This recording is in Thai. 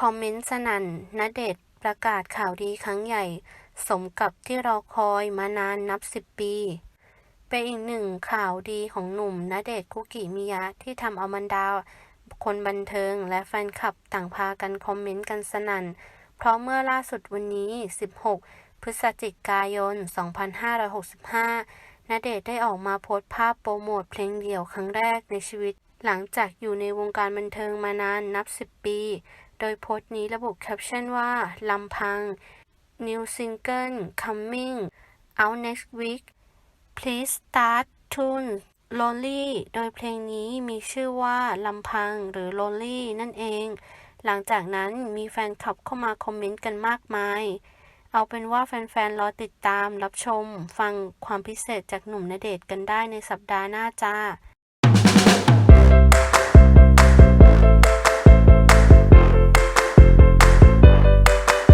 คอมเมนต์สนั่นณเดชประกาศข่าวดีครั้งใหญ่ สมกับที่รอคอยมานานนับสิบปี เป็นอีกหนึ่งข่าวดีของหนุ่มณเดชคุกิมิยะที่ทำเอาบรรดาว คนบันเทิงและแฟนคลับต่างพากันคอมเมนต์กันสนั่น เพราะเมื่อล่าสุดวันนี้ 16 พฤศจิกายน 2565ณเดชได้ออกมาโพสต์ภาพโปรโมทเพลงเดี่ยวครั้งแรกในชีวิต หลังจากอยู่ในวงการบันเทิงมานานนับ 10 ปี โดยโพสต์นี้ระบุแคปชั่นว่า ลำพัง New Single Coming Out Next Week Please Start Tune Lonely โดยเพลงนี้มีชื่อว่า ลำพังหรือ Lonely นั่นเอง หลังจากนั้นมีแฟนคลับเข้ามาคอมเมนต์กันมากมาย เอาเป็นว่าแฟนๆ รอติดตามรับชม ฟังความพิเศษจากหนุ่มณเดชน์กันได้ในสัปดาห์หน้าจ้า